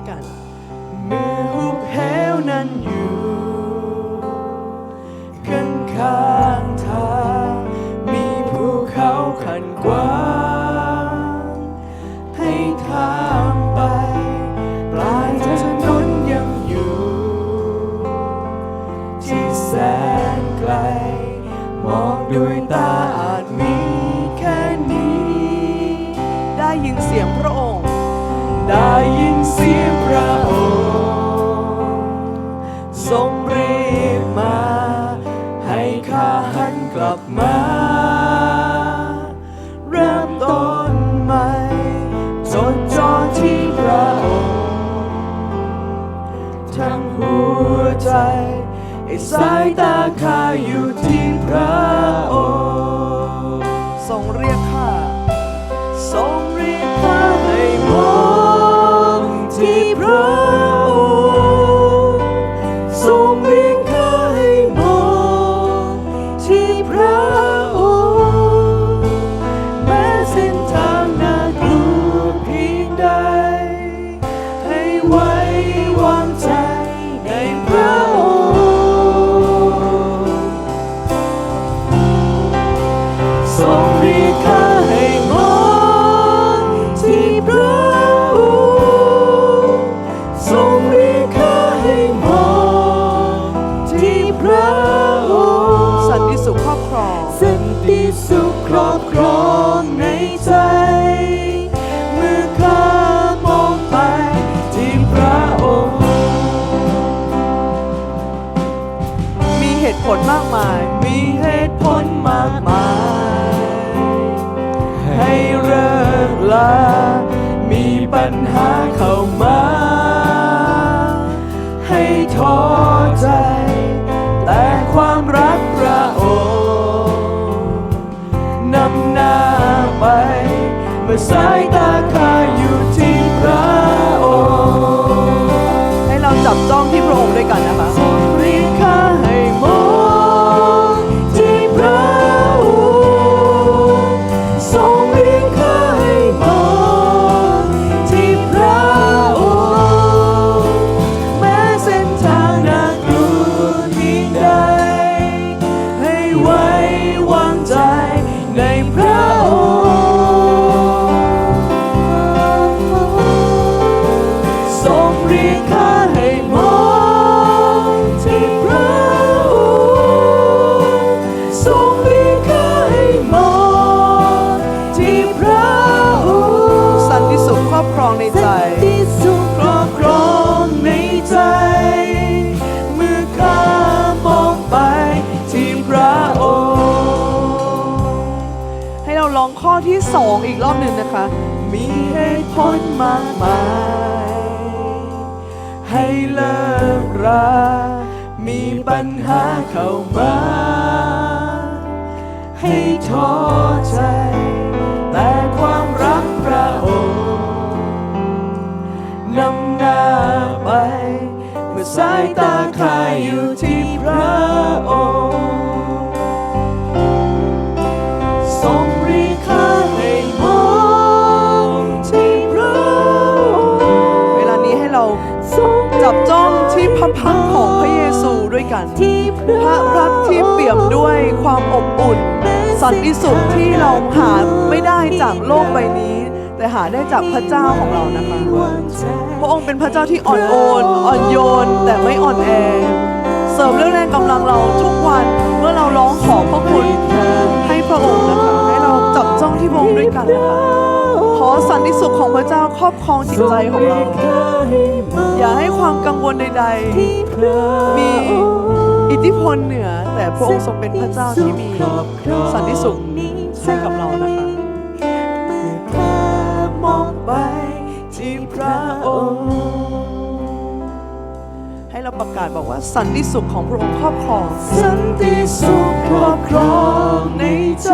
ด้วยกัน เมื่อหุบเหวนั้นอยู่ข้างข้างๆทางมีภูเขาขันกว้างให้ข้ามไป ปลายถนนยังอยู่ ที่แสนไกล มองด้วยตาอาจมีแค่นี้ ได้ยินเสียงพระองค์ ได้ยินเสียงพระองค์ทรงรีบมา ให้ข้าหันกลับมา เริ่มต้นใหม่จดจ่อที่พระองค์ทั้งหัวใจ ให้สายตาข้าอยู่ที่พระ ติสุขครอบครองในใจ เมื่อข้ามองไปที่พระองค์ มีเหตุผลมากมาย มีเหตุผลมากมาย ให้เลิกลา มีปัญหาเข้ามา เที่สุขครอบครองในใจ เมื่อข้ามองไปที่พระองค์ให้เราลองข้อที่สองอีกรอบหนึ่งนะคะ มีเหตุผลมากมาย ให้เลิกรามีปัญหาเข้ามา ให้ท้อใจ แต่ความ จ้องที่พระพักของพระเยซูด้วยกัน พระรักที่เปี่ยมด้วยความอบอุ่น สันติสุขที่เราหาไม่ได้จากโลกใบนี้ แต่หาได้จากพระเจ้าของเรานะคะพระองค์เป็นพระเจ้าที่อ่อนโอนอ่อนโยนแต่ไม่อ่อนแอเสริมเรื่องแรงกำลังเราทุกวันเมื่อเราร้องขอพระคุณให้พระองค์นะคะให้เราจับจ้องที่พระองค์ด้วยกันนะคะ ติสุขของพระเจ้าครอบครองจิตใจของเรา อย่าให้ความกังวลใด ๆ มีอิทธิพลเหนือ แต่พระองค์ทรงเป็นพระเจ้าที่มีสันติสุขให้กับเรานะคะข้ามองไปที่พระองค์ให้เราประกาศบอกว่าสันติสุขของพระองค์ครอบครอง สันติสุขครอบครองในใจ